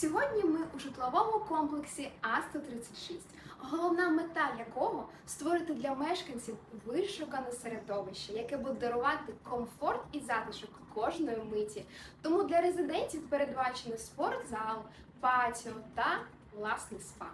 Сьогодні ми у житловому комплексі А136, головна мета якого створити для мешканців вишукане середовище, яке буде дарувати комфорт і затишок кожної миті. Тому для резидентів передбачено спортзал, патіо та власний спа.